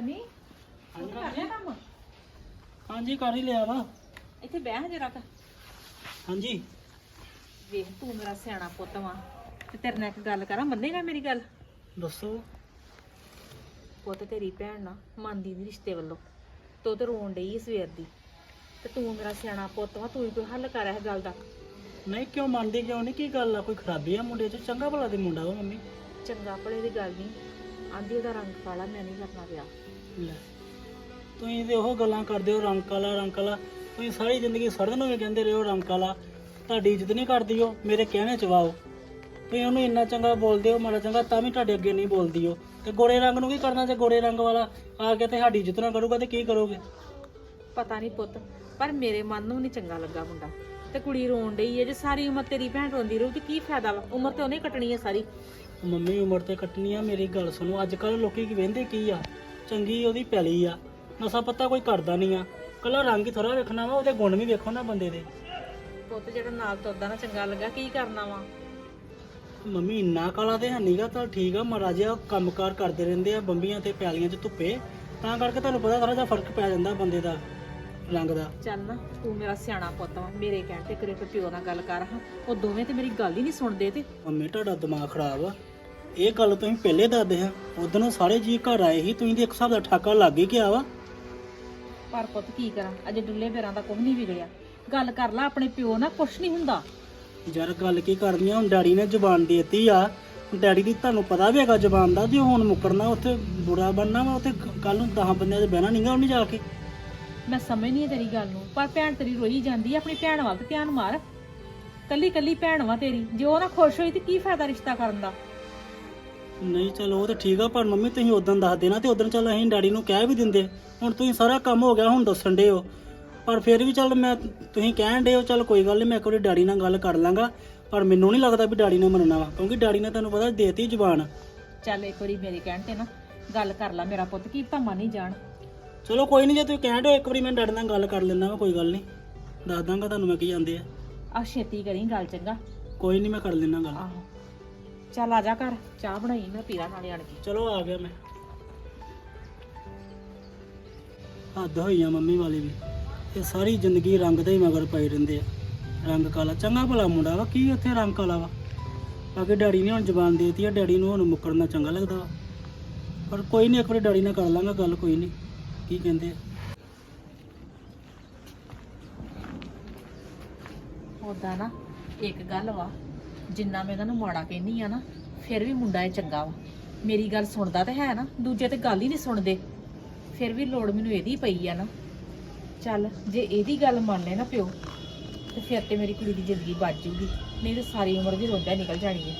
ਸਨੀ ਉਹ ਕਰ ਲਿਆ ਕੰਮ? ਹਾਂਜੀ ਕਰ ਹੀ ਲਿਆ ਵਾ। ਇੱਥੇ ਬਹਿ ਹਜੇ ਰੱਖ ਹਾਂਜੀ। ਵੇਖ ਤੂੰ ਮੇਰਾ ਸਿਆਣਾ ਪੁੱਤ ਵਾ ਤੇ ਤੇਰੇ ਨਾਲ ਇੱਕ ਗੱਲ ਕਰਾਂ ਮੰਨੇਗਾ ਮੇਰੀ ਗੱਲ? ਦੱਸੋ। ਪੁੱਤ ਤੇਰੀ ਭੈਣ ਨਾ ਮੰਨਦੀ ਨਹੀਂ ਰਿਸ਼ਤੇ ਵੱਲੋਂ। ਤੋ ਤੇ ਰੋਣ ਡਈ ਸੀ ਸਵੇਰ ਦੀ। ਤੇ ਤੂੰ ਮੇਰਾ ਸਿਆਣਾ ਪੁੱਤ ਵਾ ਤੂੰ ਹੀ ਕੋਈ ਹੱਲ ਕਰ ਇਸ ਗੱਲ ਦਾ। ਨਹੀਂ ਕਿਉਂ ਮੰਨਦੇ ਕਿਉਂ ਨਹੀਂ ਕੀ ਗੱਲ ਆ? ਕੋਈ ਖਰਾਬੀ ਆ ਮੁੰਡੇ 'ਚ? ਚੰਗਾ ਭਲਾ ਦੇ ਮੁੰਡਾ ਵਾ ਮੰਮੀ। ਚੰਗਾ ਭਲੇ ਦੀ ਗੱਲ ਨਹੀਂ ਆਂਦੀ ਉਹਦਾ ਰੰਗ ਕਾਲਾ ਮੈਂ ਨਹੀਂ ਕਰਨਾ ਪਿਆ ਲੈ। ਤੁਸੀਂ ਤੇ ਉਹ ਗੱਲਾਂ ਕਰਦੇ ਹੋ ਰੰਗ ਕਾਲਾ ਰੰਗ ਕਾਲਾ ਤੁਸੀਂ ਸਾਰੀ ਜ਼ਿੰਦਗੀ ਸੜਨ ਨੂੰ ਵੀ ਕਹਿੰਦੇ ਰਹੇ ਹੋ ਰੰਗ ਕਾਲਾ ਤੁਹਾਡੀ ਇੱਜ਼ਤ ਨਹੀਂ ਕਰਦੀ ਉਹ ਮੇਰੇ ਕਹਿਣੇ ਚ ਵਾਓ। ਤੁਸੀਂ ਉਹਨੂੰ ਇੰਨਾ ਚੰਗਾ ਬੋਲਦੇ ਹੋ ਮਾੜਾ ਚੰਗਾ ਤਾਂ ਵੀ ਤੁਹਾਡੇ ਅੱਗੇ ਨਹੀਂ ਬੋਲਦੀ ਉਹ। ਤੇ ਗੋਰੇ ਰੰਗ ਨੂੰ ਕੀ ਕਰਨਾ ਜੇ ਗੋਰੇ ਰੰਗ ਵਾਲਾ ਆ ਕੇ ਤੇ ਸਾਡੀ ਇੱਜ਼ਤ ਨਾ ਕਰੂਗਾ ਤੇ ਕੀ ਕਰੋਗੇ? ਪਤਾ ਨਹੀਂ ਪੁੱਤ ਪਰ ਮੇਰੇ ਮਨ ਨੂੰ ਨਹੀਂ ਚੰਗਾ ਲੱਗਾ ਮੁੰਡਾ। ਤੇ ਕੁੜੀ ਰੋਣ ਡਈ ਹੈ ਜੇ ਸਾਰੀ ਉਮਰ ਤੇਰੀ ਭੈਣ ਰੋਂਦੀ ਰਹੂ ਤੇ ਕੀ ਫਾਇਦਾ ਵਾ? ਉਮਰ ਤੇ ਉਹਨੇ ਕੱਟਣੀ ਹੈ ਸਾਰੀ। ਮੰਮੀ ਉਮਰ ਤੇ ਕੱਟਣੀ ਆ ਮੇਰੀ ਗੱਲ ਸੁਣੋ। ਅੱਜ ਕੱਲ ਲੋਕੀ ਕੀ ਵਹਿੰਦੇ ਕੀ ਆ? ਚੰਗੀ ਉਹਦੀ ਪੈਲੀ ਆ। ਨਸ਼ਾ ਪੱਤਾ ਕੋਈ ਕਰਦਾ ਨਹੀਂ ਆ। ਕੱਲਾ ਰੰਗ ਹੀ ਥੋੜਾ ਵੇਖਣਾ ਵਾ ਉਹਦੇ ਗੁਣ ਵੀ ਵੇਖੋ ਨਾ ਬੰਦੇ ਦੇ। ਪੁੱਤ ਜਿਹੜਾ ਨਾਲ ਤੁਰਦਾ ਨਾ ਚੰਗਾ ਲੱਗਾ ਕੀ ਕਰਨਾ ਵਾ? ਮੰਮੀ ਇੰਨਾ ਕਾਲਾ ਤੇ ਹਨੀਗਾ ਤਾਂ ਠੀਕ ਆ ਮਹਾਰਾਜਾ ਕੰਮਕਾਰ ਕਰਦੇ ਰਹਿੰਦੇ ਆ ਬੰਬੀਆਂ ਤੇ ਪੈਲੀਆਂ 'ਚ ਧੁੱਪੇ। ਤਾਂ ਕਰਕੇ ਤੁਹਾਨੂੰ ਪਤਾ ਥੋੜਾ ਜਿਹਾ ਫ਼ਰਕ ਪੈ ਜਾਂਦਾ ਬੰਦੇ ਦਾ ਰੰਗ ਦਾ। ਚੱਲ ਨਾ ਤੂੰ ਮੇਰਾ ਸਿਆਣਾ ਪੁੱਤ ਵਾ ਮੇਰੇ ਕਹਿਣ ਤੇ ਕਰੇ ਪਿਓ ਨਾਲ ਗੱਲ ਕਰ ਹਾਂ। ਉਹ ਦੋਵੇਂ ਤੇ ਮੇਰੀ ਗੱਲ ਹੀ ਨਹੀਂ ਸੁਣਦੇ ਤੇ। ਮੰਮੀ ਤੁਹਾਡਾ ਦਿਮਾਗ ਖਰਾਬ ਆ। ਇਹ ਗੱਲ ਤੁਸੀਂ ਪਹਿਲੇ ਦੱਸਦੇ ਆ। ਉਦੋਂ ਸਾਰੇ ਜੀ ਘਰ ਆਏ ਸੀ ਤੁਸੀਂ ਤੇ ਇੱਕ ਹਿਸਾਬ ਦਾ ਠਾਕਾ ਲੱਗ ਹੀ ਗਿਆ ਵਾ। ਪਰ ਪੁੱਤ ਕੀ ਕਰਾਂ ਅਜੇ ਡੁੱਲੇ ਫੇਰਾਂ ਦਾ ਕੁਝ ਨਹੀਂ ਵਿਗੜਿਆ। ਗੱਲ ਕਰ ਲੈ ਆਪਣੇ ਪਿਓ ਨਾਲ ਕੁਛ ਨਹੀਂ ਹੁੰਦਾ। ਯਾਰ ਗੱਲ ਕੀ ਕਰਨੀ ਆ ਹੁਣ ਡੈਡੀ ਨੇ ਜ਼ੁਬਾਨ ਦੇਤੀ ਆ। ਡੈਡੀ ਦੀ ਤੁਹਾਨੂੰ ਪਤਾ ਵੀ ਹੈਗਾ ਜ਼ੁਬਾਨ ਦਾ ਜੇ ਹੁਣ ਮੁਕਰਨਾ ਉੱਥੇ ਬੁਰਾ ਬਣਨਾ ਵਾ ਉੱਥੇ ਕੱਲ ਨੂੰ 10 ਬੰਦਿਆਂ 'ਚ ਬਹਿਣਾ ਨਹੀਂਗਾ ਉਹਨੇ ਜਾ ਕੇ। ਮੈਂ ਸਮਝਨੀ ਆ ਤੇਰੀ ਗੱਲ ਨੂੰ ਪਰ ਭੈਣ ਤੇਰੀ ਰੋਈ ਜਾਂਦੀ ਆ ਆਪਣੀ ਭੈਣ ਵੱਲ ਤੇ ਧਿਆਨ ਮਾਰ। ਕੱਲੀ ਕੱਲੀ ਭੈਣ ਵਾ ਤੇਰੀ ਜੇ ਉਹ ਨਾ ਖੁਸ਼ ਹੋਈ ਤੇ ਕੀ ਫਾਇਦਾ ਰਿਸ਼ਤਾ ਕਰਨ ਦਾ? ਨਹੀਂ ਚਲੋ ਉਹ ਤਾਂ ਠੀਕ ਆ ਪਰ ਮੰਮੀ ਤੁਸੀਂ ਉਦੋਂ ਦੱਸ ਦੇਣਾ ਤੇ ਉਦੋਂ ਚੱਲ ਅਸੀਂ ਡੈਡੀ ਨੂੰ ਕਹਿ ਵੀ ਦਿੰਦੇ। ਹੁਣ ਤੁਸੀਂ ਸਾਰਾ ਕੰਮ ਹੋ ਗਿਆ ਹੁਣ ਦੱਸਣ ਦੇ ਹੋ। ਪਰ ਫਿਰ ਵੀ ਚੱਲ ਮੈਂ ਤੁਸੀਂ ਕਹਿਣ ਦੇ ਹੋ ਚੱਲ ਕੋਈ ਗੱਲ ਨਹੀਂ ਮੈਂ ਇੱਕ ਵਾਰੀ ਡੈਡੀ ਨਾਲ ਗੱਲ ਕਰ ਲਾਂਗਾ। ਪਰ ਮੈਨੂੰ ਨਹੀਂ ਲੱਗਦਾ ਵੀ ਡੈਡੀ ਨੇ ਮੰਨਣਾ ਵਾ ਕਿਉਂਕਿ ਡੈਡੀ ਨੇ ਤੁਹਾਨੂੰ ਪਤਾ ਦੇਤੀ ਜ਼ੁਬਾਨ। ਚੱਲ ਇੱਕ ਵਾਰੀ ਮੇਰੇ ਕਹਿਣ ਤੇ ਨਾ ਗੱਲ ਕਰ ਲੈ ਮੇਰਾ ਪੁੱਤ ਕੀ ਤਾਂ ਮੰਨ ਹੀ ਜਾਣ। ਚਲੋ ਕੋਈ ਨਹੀਂ ਜੇ ਤੁਸੀਂ ਕਹਿਣ ਦੇ ਇੱਕ ਵਾਰੀ ਮੈਂ ਡੈਡੀ ਨਾਲ ਗੱਲ ਕਰ ਲੈਂਦਾ ਵਾ ਕੋਈ ਗੱਲ ਨਹੀਂ ਦੱਸ ਦਾਂਗਾ ਤੁਹਾਨੂੰ ਮੈਂ ਕੀ ਜਾਂਦੇ ਆ। ਆ ਛੇਤੀ ਕਰੀ ਗੱਲ ਚੰਗਾ। ਕੋਈ ਨਹੀਂ ਮੈਂ ਕਰ ਲੈਣਾ ਗੱਲ। ਆਹੋ। ਚੱਲ ਆ ਜਾ ਘਰ ਚਾਹ ਬਣਾਈ ਮੈਂ ਪੀਲਾ ਨਾਲੇ ਆਣ ਕੇ। ਚਲੋ ਆ ਗਿਆ ਮੈਂ। ਹੱਦ ਹੋਈ ਆ ਮੰਮੀ ਵਾਲੀ ਵੀ। ਇਹ ਸਾਰੀ ਜ਼ਿੰਦਗੀ ਰੰਗ ਦੇ ਹੀ ਮਗਰ ਪਏ ਰਹਿੰਦੇ ਆ। ਰੰਗ ਕਾਲਾ ਚੰਗਾ ਭਲਾ ਮੁੰਡਾ ਵਾ ਕੀ ਉੱਥੇ ਰੰਗ ਕਾਲਾ ਵਾ? ਬਾਕੀ ਡੈਡੀ ਨੇ ਹੁਣ ਜ਼ਬਾਨ ਦੇਤੀ ਆ ਡੈਡੀ ਨੂੰ ਹੁਣ ਮੁੱਕਰਨਾ ਚੰਗਾ ਲੱਗਦਾ ਵਾ। ਪਰ ਕੋਈ ਨਹੀਂ ਇੱਕ ਵਾਰੀ ਡੈਡੀ ਨਾਲ ਕਰ ਲਾਂਗਾ ਗੱਲ ਕੋਈ ਨਹੀਂ ਕੀ ਕਹਿੰਦੇ ਆ? ਉਦਾਂ ਨਾ ਇੱਕ ਗੱਲ ਵਾ ਜਿੰਨਾ ਮੈਂ ਇਹਨਾਂ ਨੂੰ ਮਾੜਾ ਕਹਿੰਦੀ ਆ ਨਾ, ਫਿਰ ਵੀ ਮੁੰਡਾ ਇਹ ਚੰਗਾ ਵਾ। ਮੇਰੀ ਗੱਲ ਸੁਣਦਾ ਤਾਂ ਹੈ ਨਾ, ਦੂਜੇ ਤੇ ਗੱਲ ਹੀ ਨਹੀਂ ਸੁਣਦੇ। ਫਿਰ ਵੀ ਲੋੜ ਮੈਨੂੰ ਇਹਦੀ ਪਈ ਆ ਨਾ। ਚੱਲ, ਜੇ ਇਹਦੀ ਗੱਲ ਮੰਨ ਲੈ ਨਾ ਪਿਓ, ਤੇ ਫਿਰ ਤੇ ਮੇਰੀ ਕੁੜੀ ਦੀ ਜ਼ਿੰਦਗੀ ਬਚ ਜੂਗੀ। ਨਹੀਂ ਤੇ ਸਾਰੀ ਉਮਰ ਦੀ ਰੋਂਦਾ ਨਿਕਲ ਜਾਣੀ ਹੈ